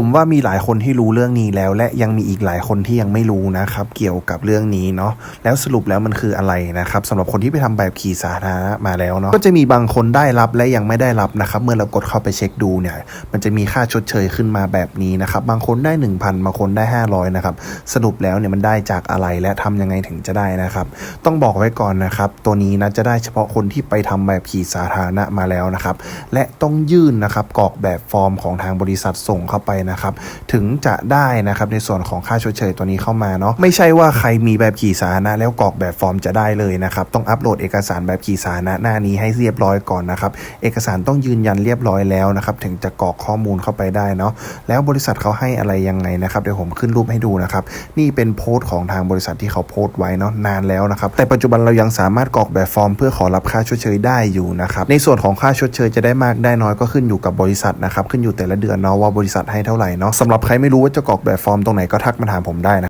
ผมว่ามีหลายคนที่รู้เรื่องนี้แล้ว และยังมีอีกหลายคนที่ยังไม่รู้นะครับ เกี่ยวกับเรื่องนี้เนาะแล้วสรุปแล้วมันคืออะไรนะครับสำหรับคนที่ไปทำแบบขี่สาธารณะมาแล้วเนาะก็จะมีบางคนได้รับและยังไม่ได้รับนะครับ เมื่อเรากดเข้าไปเช็คดูเนี่ย มันจะมีค่าชดเชยขึ้นมาแบบนี้นะครับ บางคนได้ 1,000บางคนได้ 500นะครับสรุปแล้วเนี่ยมันได้จากอะไรและทำยังไงถึงจะได้นะครับ ต้องบอกไว้ก่อนนะครับ ตัวนี้นะจะได้เฉพาะคนที่ไปทำแบบขี่สาธารณะมาแล้วนะครับ และต้องยื่นนะครับกรอกแบบฟอร์มของทางบริษัทส่งเข้าไปนะครับถึงจะได้นะครับในส่วนของค่าชดเชยตัวนี้เข้ามาเนาะไม่ใช่ว่าใครมีแบบขี่สาธารณะแล้วกรอกแบบฟอร์มจะได้เลยนะครับต้องอัปโหลดเอกสารแบบขี่สาธารณะหน้านี้ให้เรียบร้อยก่อนนะครับเอกสารต้องยืนยันเรียบร้อยแล้วนะครับถึงจะกรอกข้อมูลเข้าไปได้เนาะแล้วบริษัทเขาให้อะไรยังไงนะครับเดี๋ยวผมขึ้นรูปให้ดูนะครับนี่เป็นโพสต์ของทางบริษัทที่เขาโพสต์ไว้เนาะนานแล้วนะครับแต่ปัจจุบันเรายังสามารถกรอกแบบฟอร์ม เพื่อขอรับค่าชดเชยได้อยู่นะครับในส่วนของค่าชดเชยจะได้มากได้น้อยก็ขึ้นอยู่กับบริษัทนะครับขึ้นอยู่แต่ละเดือนเนาะว่าบริษัทให้เท่าไหร่เนาะสำหรับใครไม่รู้ว่าจะกรอกแบบฟอร์มตรงไหนก็ทักมาถามผมได้นะ